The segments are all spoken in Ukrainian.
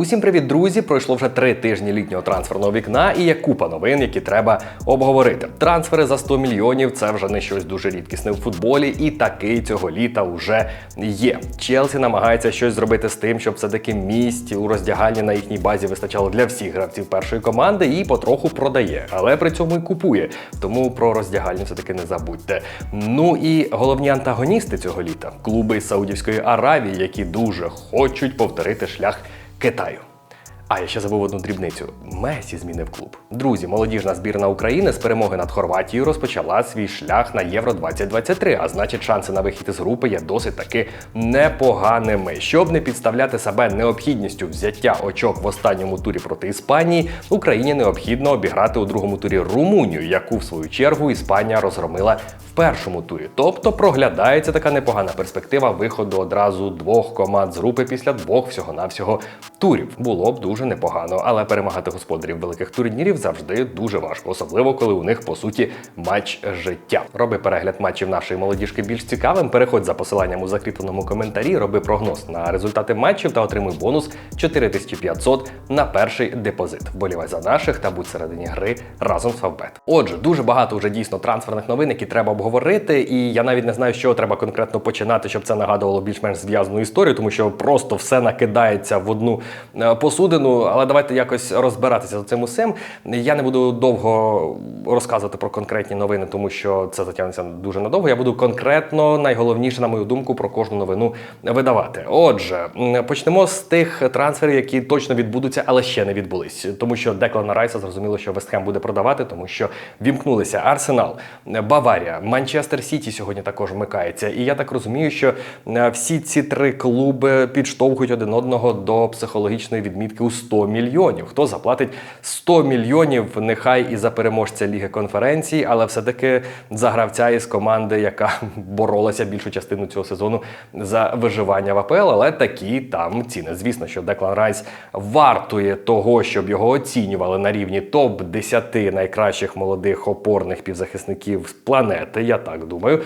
Усім привіт, друзі! Пройшло вже три тижні літнього трансферного вікна, і є купа новин, які треба обговорити. Трансфери за 100 мільйонів це вже не щось дуже рідкісне у футболі, і такий цього літа вже є. Челсі намагається щось зробити з тим, щоб все-таки місць у роздягальні на їхній базі вистачало для всіх гравців першої команди і потроху продає, але при цьому і купує. Тому про роздягальню все-таки не забудьте. Ну і головні антагоністи цього літа клуби Саудівської Аравії, які дуже хочуть повторити шлях Китаю. А я ще забув одну дрібницю. Месі змінив клуб. Друзі, молодіжна збірна України з перемоги над Хорватією розпочала свій шлях на Євро 2023, а значить, шанси на вихід із групи є досить таки непоганими. Щоб не підставляти себе необхідністю взяття очок в останньому турі проти Іспанії, Україні необхідно обіграти у другому турі Румунію, яку в свою чергу Іспанія розгромила в першому турі. Тобто проглядається така непогана перспектива виходу одразу двох команд з групи після двох всього-навсього турів. Було б дуже непогано, але перемагати господарів великих турнірів завжди дуже важко, особливо коли у них по суті матч життя. Роби перегляд матчів нашої молодіжки більш цікавим. Переходь за посиланням у закріпленому коментарі, роби прогноз на результати матчів та отримуй бонус 4500 на перший депозит. Вболівай за наших та будь середині гри разом з Фавбет. Отже, дуже багато вже дійсно трансферних новин, які треба обговорити, і я навіть не знаю, чого треба конкретно починати, щоб це нагадувало більш-менш зв'язану історію, тому що просто все накидається в одну е, Але давайте якось розбиратися з цим усім. Я не буду довго розказувати про конкретні новини, тому що це затягнеться дуже надовго. Я буду конкретно найголовніше, на мою думку, про кожну новину видавати. Отже, почнемо з тих трансферів, які точно відбудуться, але ще не відбулись. Тому що Деклана Райса зрозуміло, що Вестхем буде продавати, тому що вімкнулися Арсенал, Баварія, Манчестер Сіті сьогодні також вмикається. І я так розумію, що всі ці три клуби підштовхують один одного до психологічної відмітки у 100 мільйонів. Хто заплатить 100 мільйонів, нехай і за переможця Ліги конференцій, але все-таки за гравця із команди, яка боролася більшу частину цього сезону за виживання в АПЛ, але такі там ціни. Звісно, що Деклан Райс вартує того, щоб його оцінювали на рівні топ 10 найкращих молодих опорних півзахисників планети. Я так думаю.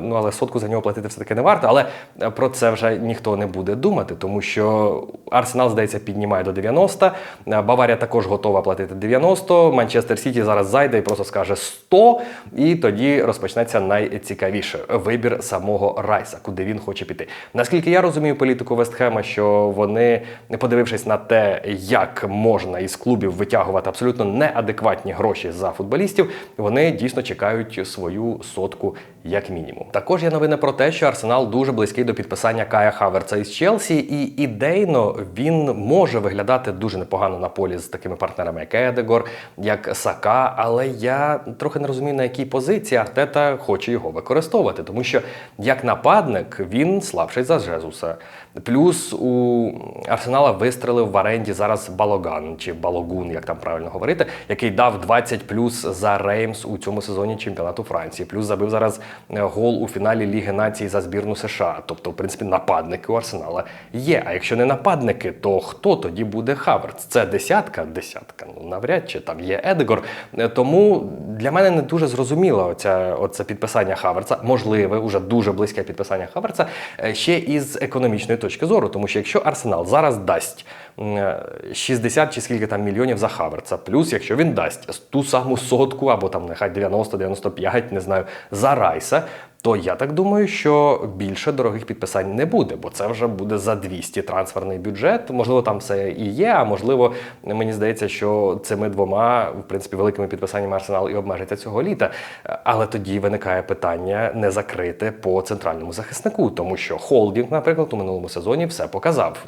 Ну але сотку за нього платити все таки не варто. Але про це вже ніхто не буде думати, тому що Арсенал, здається, піднімає до 90. Баварія також готова платити 90. Манчестер Сіті зараз зайде і просто скаже 100. І тоді розпочнеться найцікавіше вибір самого Райса, куди він хоче піти. Наскільки я розумію політику Вестхема, що вони, подивившись на те, як можна із клубів витягувати абсолютно неадекватні гроші за футболістів, вони дійсно чекають свою сотку як мінімум. Також є новини про те, що Арсенал дуже близький до підписання Кая Хаверца із Челсі, і ідейно він може виглядати дуже непогано на полі з такими партнерами, як Едегор, як Сака. Але я трохи не розумію, на якій позиції Артета хоче його використовувати, тому що як нападник він слабший за Жезуса. Плюс у Арсенала вистрелив в оренді зараз Балоган чи Балогун, як там правильно говорити, який дав 20 плюс за Реймс у цьому сезоні чемпіонату Франції. Плюс забив зараз е, гол у фіналі Ліги націй за збірну США. Тобто, в принципі, нападники у Арсенала є. А якщо не нападники, то хто тоді буде Хаверц? Це десятка? Десятка. Ну навряд чи там є Едегор. Е, Тому для мене не дуже зрозуміло оця, оце підписання Хаверца. Можливе, уже дуже близьке підписання Хаверца е, ще із економічної точки зору. Тому що якщо Арсенал зараз дасть м, е, 60 чи скільки там мільйонів за Хаверца, плюс якщо він дасть ту саму сотку або там нехай 90-95, не знаю, за Райса. То я так думаю, що більше дорогих підписань не буде, бо це вже буде за 200 трансферний бюджет. Можливо, там все і є. А можливо, мені здається, що цими двома, в принципі, великими підписаннями Арсенал і обмежиться цього літа. Але тоді виникає питання не закрити по центральному захиснику, тому що Холдінг, наприклад, у минулому сезоні все показав.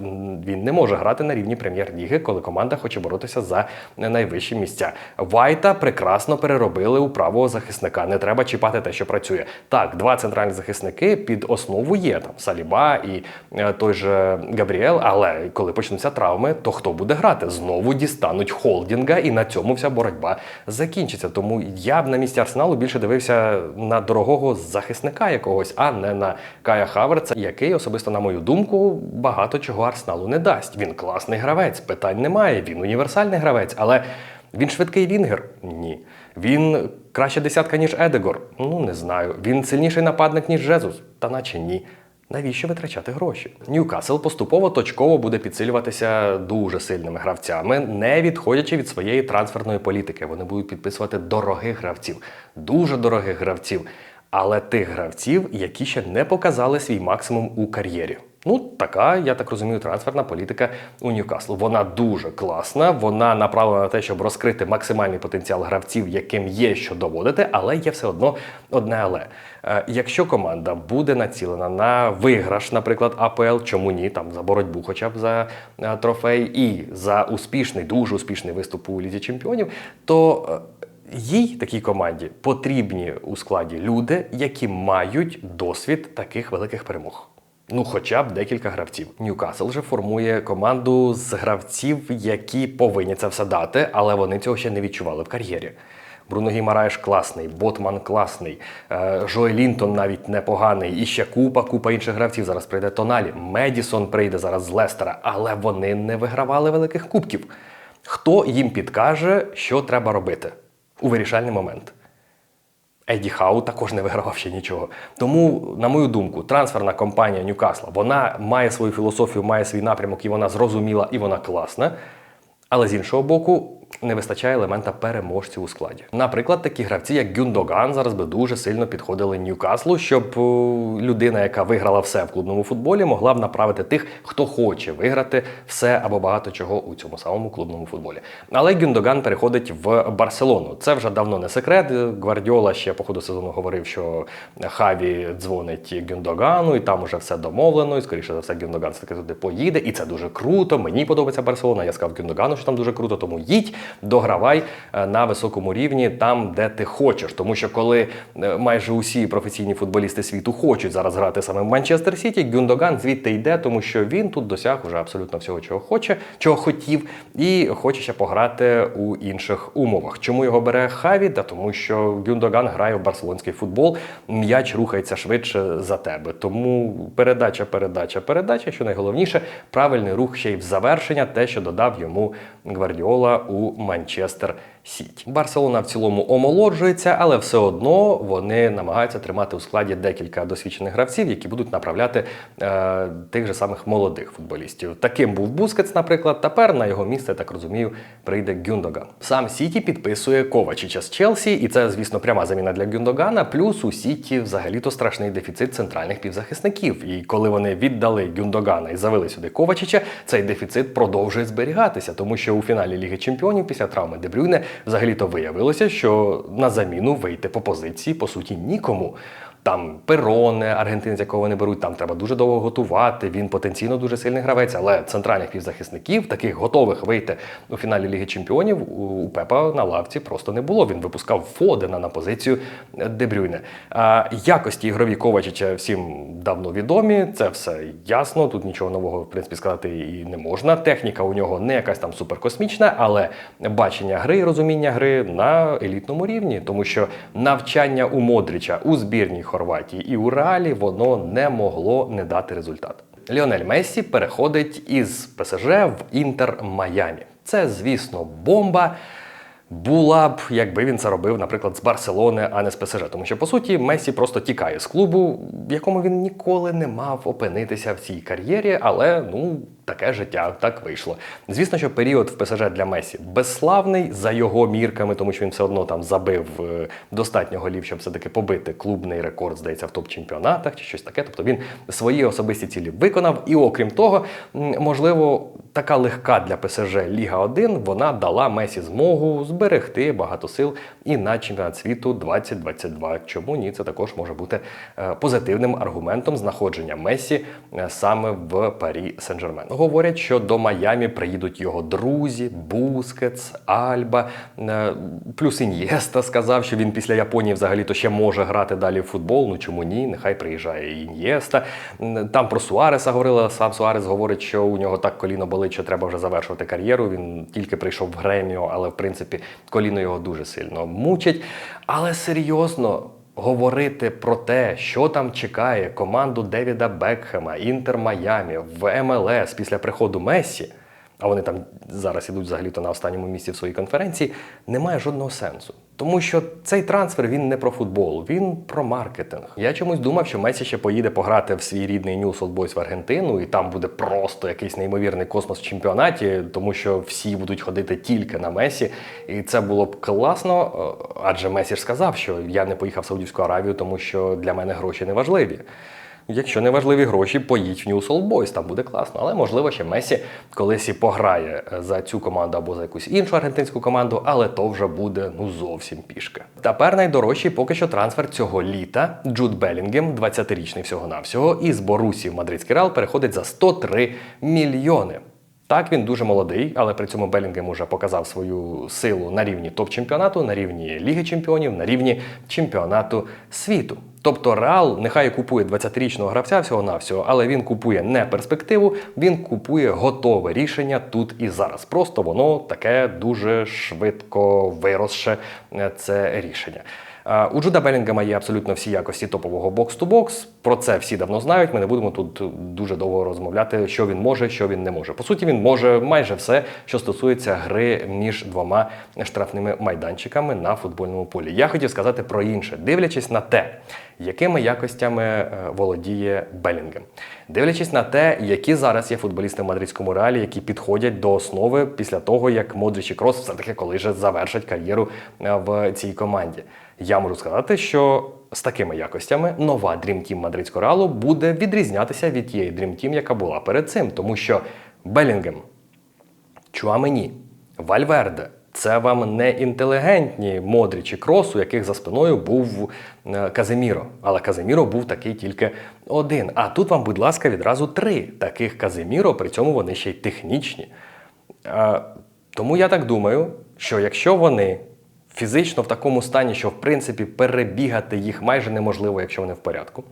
Він не може грати на рівні прем'єр-ліги, коли команда хоче боротися за найвищі місця. Вайта прекрасно переробили у правого захисника. Не треба чіпати те, що працює. Так, два центральні захисники під основу є там Саліба і е, той же Габріел. Але коли почнуться травми, то хто буде грати? Знову дістануть холдінга, і на цьому вся боротьба закінчиться. Тому я б на місці арсеналу більше дивився на дорогого захисника якогось, а не на Кая Хаверца, який особисто, на мою думку, багато чого арсеналу не дасть. Він класний гравець, питань немає. Він універсальний гравець, але. Він швидкий Вінгер? Ні. Він краща десятка, ніж Едегор? Ну, не знаю. Він сильніший нападник, ніж Жезус? Та наче ні. Навіщо витрачати гроші? Ньюкасл поступово точково буде підсилюватися дуже сильними гравцями, не відходячи від своєї трансферної політики. Вони будуть підписувати дорогих гравців, дуже дорогих гравців, але тих гравців, які ще не показали свій максимум у кар'єрі. Ну, така, я так розумію, трансферна політика у Ньюкаслу. Вона дуже класна, вона направлена на те, щоб розкрити максимальний потенціал гравців, яким є що доводити, але є все одно одне але. Е, Якщо команда буде націлена на виграш, наприклад, АПЛ, чому ні, там за боротьбу, хоча б за е, трофей, і за успішний, дуже успішний виступ у Лізі Чемпіонів, то е, їй такій команді потрібні у складі люди, які мають досвід таких великих перемог. Ну, хоча б декілька гравців. Ньюкасл же формує команду з гравців, які повинні це все дати, але вони цього ще не відчували в кар'єрі. Бруно Гімараєш класний, Ботман класний, е, Жой Лінтон навіть непоганий, і ще купа, купа інших гравців. Зараз прийде Тоналі. Медісон прийде зараз з Лестера, але вони не вигравали великих кубків. Хто їм підкаже, що треба робити у вирішальний момент? Еді Хау також не вигравав ще нічого. Тому, на мою думку, трансферна компанія Ньюкасла вона має свою філософію, має свій напрямок, і вона зрозуміла, і вона класна. Але з іншого боку, не вистачає елемента переможців у складі. Наприклад, такі гравці, як Гюндоган, зараз би дуже сильно підходили Ньюкаслу, щоб е, людина, яка виграла все в клубному футболі, могла б направити тих, хто хоче виграти все або багато чого у цьому самому клубному футболі. Але Гюндоган переходить в Барселону. Це вже давно не секрет. Гвардіола ще по ходу сезону говорив, що Хаві дзвонить Гюндогану, і там уже все домовлено. І скоріше за все, Гюндоган все-таки туди поїде, і це дуже круто. Мені подобається Барселона. Я сказав Гюндогану, що там дуже круто, тому їдь, догравай е, на високому рівні там, де ти хочеш. Тому що коли е, майже усі професійні футболісти світу хочуть зараз грати саме в Манчестер Сіті, Гюндоган звідти йде, тому що він тут досяг вже абсолютно всього, чого хоче, чого хотів, і хоче ще пограти у інших умовах. Чому його бере Хаві? Та тому що Гюндоган грає в барселонський футбол, м'яч рухається швидше за тебе. Тому передача, передача, передача. Що найголовніше, правильний рух ще й в завершення, те, що додав йому Гвардіола у Манчестер Сіті. Барселона в цілому омолоджується, але все одно вони намагаються тримати у складі декілька досвідчених гравців, які будуть направляти е, тих же самих молодих футболістів. Таким був Бускетс, наприклад. Тепер на його місце, так розумію, прийде Гюндоган. Сам Сіті підписує Ковачича з Челсі, і це, звісно, пряма заміна для Гюндогана. Плюс у Сіті взагалі-то страшний дефіцит центральних півзахисників. І коли вони віддали Гюндогана і завели сюди Ковачича, цей дефіцит продовжує зберігатися, тому що у фіналі Ліги Чемпіонів після травми Дебрюйне взагалі-то виявилося, що на заміну вийти по позиції по суті нікому. Там пероне, аргентинець, якого вони беруть, там треба дуже довго готувати. Він потенційно дуже сильний гравець, але центральних півзахисників, таких готових вийти у фіналі Ліги Чемпіонів, у Пепа на лавці просто не було. Він випускав Фодена на позицію Дебрюйне. А якості ігрові Ковачича всім давно відомі. Це все ясно. Тут нічого нового в принципі сказати і не можна. Техніка у нього не якась там суперкосмічна, але бачення гри і розуміння гри на елітному рівні, тому що навчання у Модріча у збірній Хорватії і у Реалі воно не могло не дати результат. Ліонель Мессі переходить із ПСЖ в Інтер Майамі. Це, звісно, бомба. Була б, якби він це робив, наприклад, з Барселони, а не з ПСЖ. Тому що, по суті, Месі просто тікає з клубу, в якому він ніколи не мав опинитися в цій кар'єрі, але ну. Таке життя так вийшло. Звісно, що період в ПСЖ для Месі безславний за його мірками, тому що він все одно там забив е, достатньо голів, щоб все-таки побити клубний рекорд, здається, в топ-чемпіонатах чи щось таке. Тобто він свої особисті цілі виконав. І окрім того, можливо, така легка для ПСЖ Ліга 1 вона дала Месі змогу зберегти багато сил і на чемпіонат світу 2022. Чому ні? Це також може бути е, позитивним аргументом знаходження Месі е, саме в Парі Сен-Жермен. Говорять, що до Майамі приїдуть його друзі, Бускетс, Альба. е, Плюс Ін'єста сказав, що він після Японії взагалі-то ще може грати далі в футбол. Ну чому ні? Нехай приїжджає Ін'єста. Там про Суареса говорили. Сам Суарес говорить, що у нього так коліно болить, що треба вже завершувати кар'єру. Він тільки прийшов в Греміо, але в принципі коліно його дуже сильно мучить. Але серйозно. Говорити про те, що там чекає команду Девіда Бекхема, Інтер Майамі в МЛС після приходу Мессі, а вони там зараз ідуть взагалі-то на останньому місці в своїй конференції, немає жодного сенсу. Тому що цей трансфер він не про футбол, він про маркетинг. Я чомусь думав, що Месі ще поїде пограти в свій рідний Ньюс Old в Аргентину, і там буде просто якийсь неймовірний космос в чемпіонаті, тому що всі будуть ходити тільки на Месі. І це було б класно, е, адже Месі ж сказав, що я не поїхав в Саудівську Аравію, тому що для мене гроші не важливі. Якщо не важливі гроші, поїдь в New Boys, там буде класно. Але можливо, ще Месі колись і пограє е, за цю команду або за якусь іншу аргентинську команду, але то вже буде ну зовсім пішки. Тепер найдорожчий поки що трансфер цього літа. Джуд Белінгем, 20-річний всього-навсього, із Борусі в Мадридський Реал переходить за 103 мільйони. Так, він дуже молодий, але при цьому Белінгем уже показав свою силу на рівні топ-чемпіонату, на рівні Ліги Чемпіонів, на рівні чемпіонату світу. Тобто Реал нехай купує 20-річного гравця всього-навсього, але він купує не перспективу, він купує готове рішення тут і зараз. Просто воно таке дуже швидко виросше е, це рішення. Е, У Джуда Белінгема є абсолютно всі якості топового бокс-ту-бокс. Про це всі давно знають. Ми не будемо тут дуже довго розмовляти, що він може, що він не може. По суті, він може майже все, що стосується гри між двома штрафними майданчиками на футбольному полі. Я хотів сказати про інше, дивлячись на те, якими якостями е, володіє Белінгем, дивлячись на те, які зараз є футболісти в мадридському реалі, які підходять до основи після того, як Модрич і Крос все-таки коли ж завершать кар'єру е, в цій команді. Я можу сказати, що з такими якостями нова Dream Team мадридського реалу буде відрізнятися від тієї Dream Team, яка була перед цим, тому що Белінгем, Чуамені, Вальверде. Це вам не інтелігентні Модріч і Крос, у яких за спиною був е, Казиміро. Але Казиміро був такий тільки один. А тут вам, будь ласка, відразу три таких Казиміро, при цьому вони ще й технічні. Е, Тому я так думаю, що якщо вони фізично в такому стані, що в принципі перебігати їх майже неможливо, якщо вони в порядку.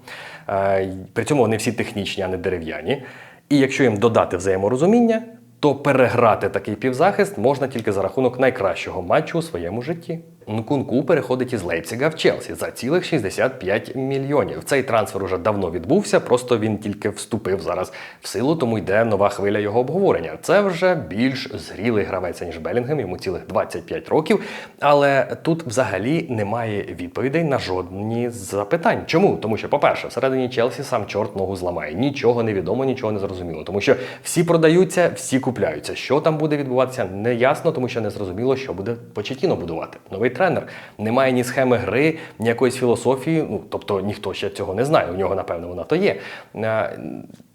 Е, При цьому вони всі технічні, а не дерев'яні. І якщо їм додати взаєморозуміння, то переграти такий півзахист можна тільки за рахунок найкращого матчу у своєму житті. Нкунку переходить із Лейпціга в Челсі за цілих 65 мільйонів. Цей трансфер уже давно відбувся, просто він тільки вступив зараз в силу, тому йде нова хвиля його обговорення. Це вже більш зрілий гравець, ніж Белінгем, йому цілих 25 років. Але тут взагалі немає відповідей на жодні з запитань. Чому? Тому що, по-перше, всередині Челсі сам чорт ногу зламає. Нічого не відомо, нічого не зрозуміло. Тому що всі продаються, всі купляються. Що там буде відбуватися, не ясно, тому що не зрозуміло, що буде Почетіно будувати. Новий тренер. Немає ні схеми гри, ні якоїсь філософії. Ну тобто ніхто ще цього не знає. У нього, напевно, вона то є. Е,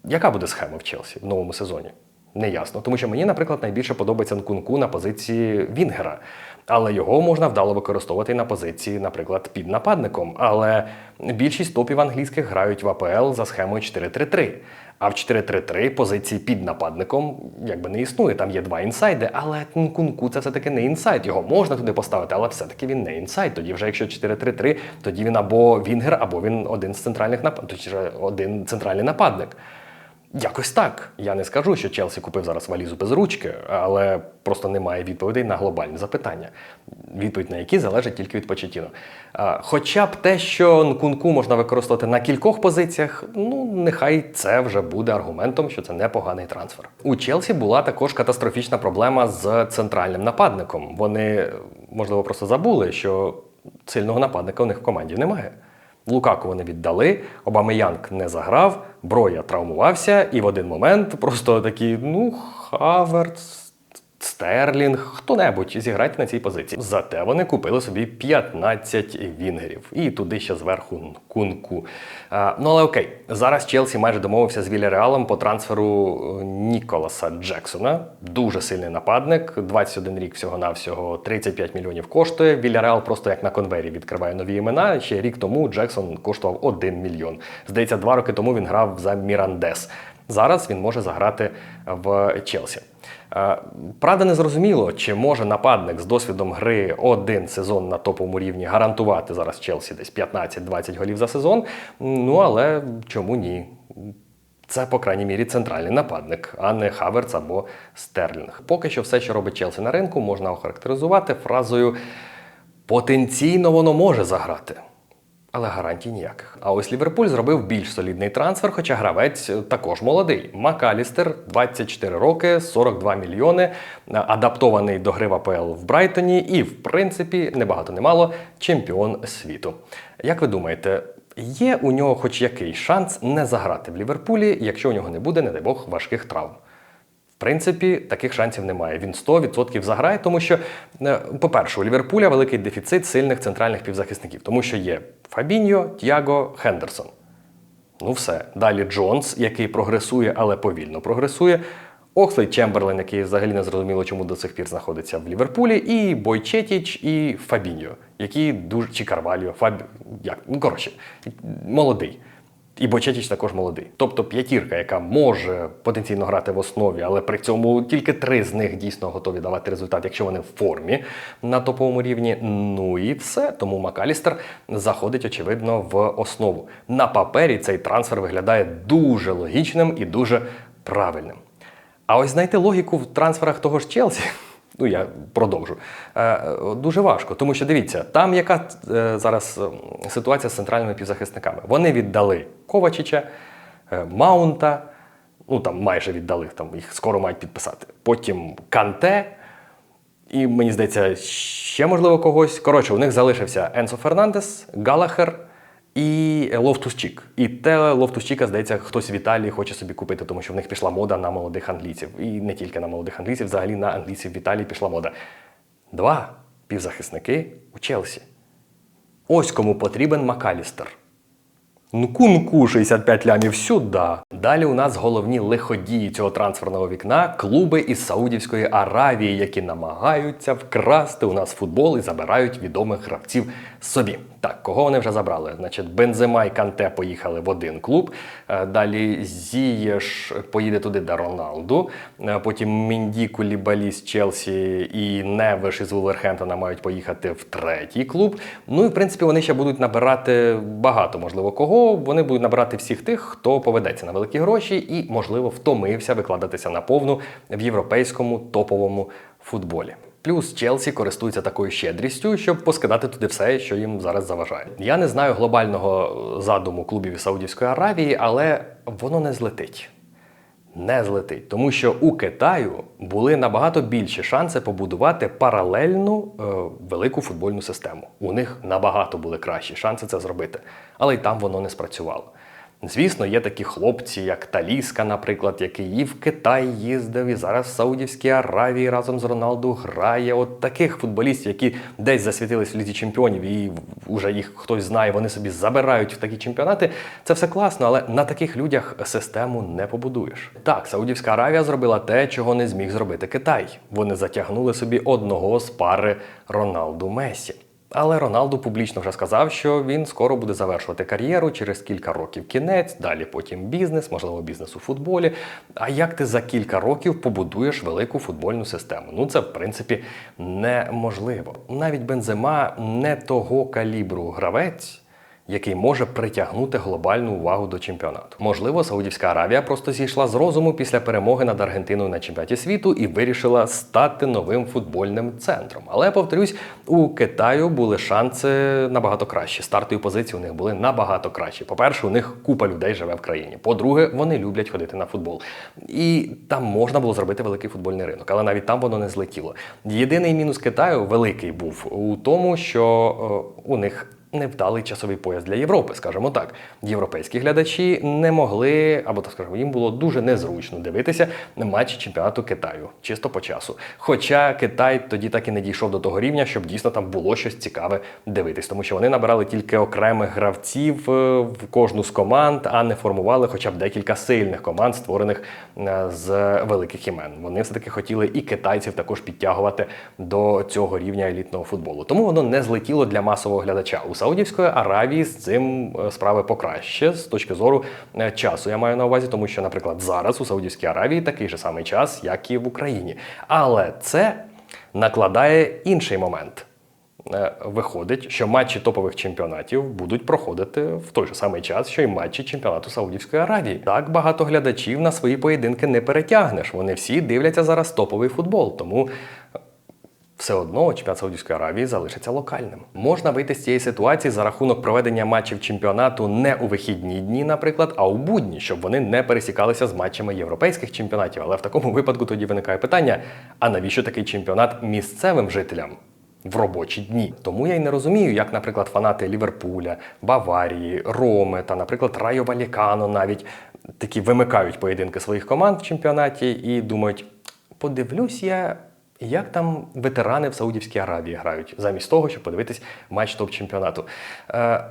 яка буде схема в Челсі в новому сезоні? Неясно. Тому що мені, наприклад, найбільше подобається Нкунку на позиції Вінгера. Але його можна вдало використовувати на позиції, наприклад, під нападником. Але більшість топів англійських грають в АПЛ за схемою 4-3-3. А в 4-3-3 позиції під нападником якби не існує. Там є два інсайди, але Нкунку це все-таки не інсайд. Його можна туди поставити, але все-таки він не інсайд. Тоді вже якщо 4-3-3, тоді він або Вінгер, або він один з центральних нападників, один центральний нападник. Якось так. Я не скажу, що Челсі купив зараз валізу без ручки, але просто немає відповідей на глобальні запитання, відповідь на які залежить тільки від Почетіно. Хоча б те, що Нкунку можна використовувати на кількох позиціях, ну нехай це вже буде аргументом, що це непоганий трансфер. У Челсі була також катастрофічна проблема з центральним нападником. Вони, можливо, просто забули, що сильного нападника у них в команді немає. Лукаку вони віддали, Обамеянг не заграв, Броя травмувався, і в один момент просто такі, ну, Хаверц, Стерлінг, хто-небудь зіграйте на цій позиції. Зате вони купили собі 15 вінгерів. І туди ще зверху кунку. А, ну але окей, зараз Челсі майже домовився з Вільяреалом по трансферу е, Ніколаса Джексона. Дуже сильний нападник, 21 рік всього-навсього, 35 мільйонів коштує. Вільяреал просто як на конвері відкриває нові імена. Ще рік тому Джексон коштував 1 мільйон. Здається, два роки тому він грав за Мірандес. Зараз він може заграти в Челсі. Е, Правда, не зрозуміло, чи може нападник з досвідом гри один сезон на топовому рівні гарантувати зараз Челсі десь 15-20 голів за сезон. Ну але чому ні? Це, по крайній мірі, центральний нападник, а не Хаверц або Стерлінг. Поки що все, що робить Челсі на ринку, можна охарактеризувати фразою потенційно воно може заграти. Але гарантій ніяких. А ось Ліверпуль зробив більш солідний трансфер, хоча гравець е, також молодий. Макалістер, 24 роки, 42 мільйони, е, адаптований до гри в АПЛ в Брайтоні і, в принципі, не багато не чемпіон світу. Як ви думаєте, є у нього хоч якийсь шанс не заграти в Ліверпулі, якщо у нього не буде, не дай Бог, важких травм? Принципі, таких шансів немає. Він 100% заграє, тому що, е, по-перше, у Ліверпуля великий дефіцит сильних центральних півзахисників, тому що є Фабіньо, Т'яго, Хендерсон. Ну все. Далі Джонс, який прогресує, але повільно прогресує. Окслей Чемберлен, який взагалі не зрозуміло, чому до сих пір знаходиться в Ліверпулі, і Бойчетіч, і Фабіньо, які дуже чи Карваліо, Фаб... як? Ну, коротше, молодий. І Бочетіч також молодий. Тобто п'ятірка, яка може потенційно грати в основі, але при цьому тільки три з них дійсно готові давати результат, якщо вони в формі на топовому рівні. Ну і все. Тому Макалістер заходить, очевидно, в основу. На папері цей трансфер виглядає дуже логічним і дуже правильним. А ось знайти логіку в трансферах того ж Челсі. Ну, я продовжу. Е, Дуже важко, тому що дивіться, там яка е, зараз е, ситуація з центральними півзахисниками. Вони віддали Ковачича, е, Маунта, ну там майже віддали, там їх скоро мають підписати. Потім Канте, і мені здається, ще можливо когось. Коротше, у них залишився Енсо Фернандес, Галахер і Лофтус-Чік. І те Loftus Cheek, здається, хтось в Італії хоче собі купити, тому що в них пішла мода на молодих англійців. І не тільки на молодих англійців, взагалі на англійців в Італії пішла мода. Два півзахисники у Челсі. Ось кому потрібен Макалістер. Нку-нку, 65 лямів сюди. Далі у нас головні лиходії цього трансферного вікна клуби із Саудівської Аравії, які намагаються вкрасти у нас футбол і забирають відомих гравців собі. Так, кого вони вже забрали? Значить, Бензема і Канте поїхали в один клуб. Е, Далі Зієш поїде туди до Роналду. Е, Потім Мінді Кулібалі з Челсі і Невеш із Вулверхемптона мають поїхати в третій клуб. Ну і в принципі вони ще будуть набирати багато, можливо, кого. Вони будуть набирати всіх тих, хто поведеться на великі гроші і, можливо, втомився викладатися на повну в європейському топовому футболі. Плюс Челсі користується такою щедрістю, щоб поскидати туди все, що їм зараз заважає. Я не знаю глобального задуму клубів Саудівської Аравії, але воно не злетить. Не злетить, тому що у Китаю були набагато більші шанси побудувати паралельну е, велику футбольну систему. У них набагато були кращі шанси це зробити, але й там воно не спрацювало. Звісно, є такі хлопці, як Таліска, наприклад, який і в Китай їздив, і зараз в Саудівській Аравії разом з Роналду грає. От таких футболістів, які десь засвітились в лізі чемпіонів, і вже їх хтось знає, вони собі забирають в такі чемпіонати. Це все класно, але на таких людях систему не побудуєш. Так, Саудівська Аравія зробила те, чого не зміг зробити Китай. Вони затягнули собі одного з пари Роналду Месі. Але Роналду публічно вже сказав, що він скоро буде завершувати кар'єру через кілька років кінець, далі потім бізнес, можливо, бізнес у футболі. А як ти за кілька років побудуєш велику футбольну систему? Ну це в принципі неможливо. Навіть Бензема не того калібру гравець. Який може притягнути глобальну увагу до чемпіонату. Можливо, Саудівська Аравія просто зійшла з розуму після перемоги над Аргентиною на чемпіонаті світу і вирішила стати новим футбольним центром. Але повторюсь, у Китаю були шанси набагато кращі. Стартові позиції у них були набагато кращі. По-перше, у них купа людей живе в країні. По-друге, вони люблять ходити на футбол. І там можна було зробити великий футбольний ринок, але навіть там воно не злетіло. Єдиний мінус Китаю великий був у тому, що е, у них невдалий часовий пояс для Європи, скажімо так. Європейські глядачі не могли, або так скажемо, їм було дуже незручно дивитися матчі чемпіонату Китаю, чисто по часу. Хоча Китай тоді так і не дійшов до того рівня, щоб дійсно там було щось цікаве дивитись, тому що вони набирали тільки окремих гравців е, в кожну з команд, а не формували хоча б декілька сильних команд, створених е, з великих імен. Вони все таки хотіли і китайців також підтягувати до цього рівня елітного футболу. Тому воно не злетіло для масового глядача. У Саудівської Аравії з цим е, справи покраще з точки зору е, часу. Я маю на увазі, тому що, наприклад, зараз у Саудівській Аравії такий же самий час, як і в Україні. Але це накладає інший момент. Е, Виходить, що матчі топових чемпіонатів будуть проходити в той же самий час, що й матчі чемпіонату Саудівської Аравії. Так багато глядачів на свої поєдинки не перетягнеш. Вони всі дивляться зараз топовий футбол. Тому все одно чемпіонат Саудівської Аравії залишиться локальним. Можна вийти з цієї ситуації за рахунок проведення матчів чемпіонату не у вихідні дні, наприклад, а у будні, щоб вони не пересікалися з матчами європейських чемпіонатів. Але в такому випадку тоді виникає питання: а навіщо такий чемпіонат місцевим жителям? В робочі дні. Тому я й не розумію, як, наприклад, фанати Ліверпуля, Баварії, Роми та, наприклад, Райо Валікано навіть такі вимикають поєдинки своїх команд в чемпіонаті і думають: подивлюсь я, як там ветерани в Саудівській Аравії грають, замість того, щоб подивитись матч топ-чемпіонату. Е,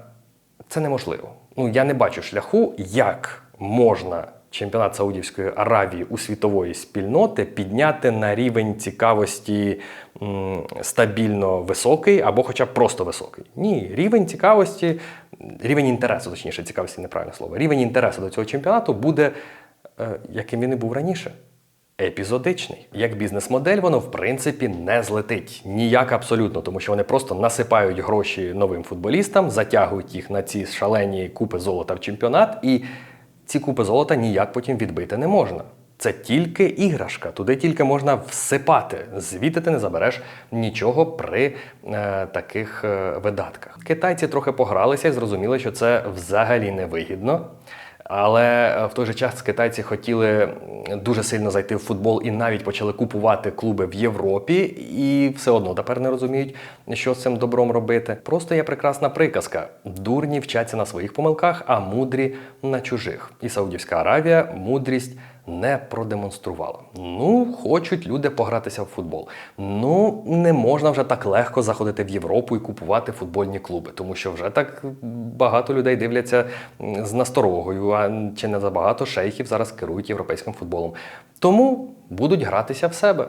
це неможливо. Ну, я не бачу шляху, як можна чемпіонат Саудівської Аравії у світової спільноти підняти на рівень цікавості стабільно високий або хоча б просто високий. Ні, рівень цікавості, рівень інтересу, точніше, цікавості неправильне слово. Рівень інтересу до цього чемпіонату буде, е, яким він і був раніше. Епізодичний. Як бізнес-модель, воно в принципі не злетить. Ніяк абсолютно, тому що вони просто насипають гроші новим футболістам, затягують їх на ці шалені купи золота в чемпіонат, і ці купи золота ніяк потім відбити не можна. Це тільки іграшка, туди тільки можна всипати. Звідти ти не забереш нічого при е, таких е, видатках. Китайці трохи погралися і зрозуміли, що це взагалі не вигідно. Але е, в той же час китайці хотіли дуже сильно зайти в футбол і навіть почали купувати клуби в Європі, і все одно тепер не розуміють, що з цим добром робити. Просто є прекрасна приказка: дурні вчаться на своїх помилках, а мудрі на чужих. І Саудівська Аравія мудрість не продемонструвала. Ну, хочуть люди погратися в футбол. Ну, не можна вже так легко заходити в Європу і купувати футбольні клуби, тому що вже так багато людей дивляться з насторогою, а чи не забагато шейхів зараз керують європейським футболом. Тому будуть гратися в себе.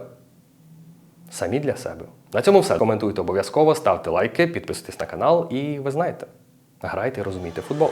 Самі для себе. На цьому все. Коментуйте обов'язково, ставте лайки, підписуйтесь на канал і ви знаєте, грайте і розумійте футбол.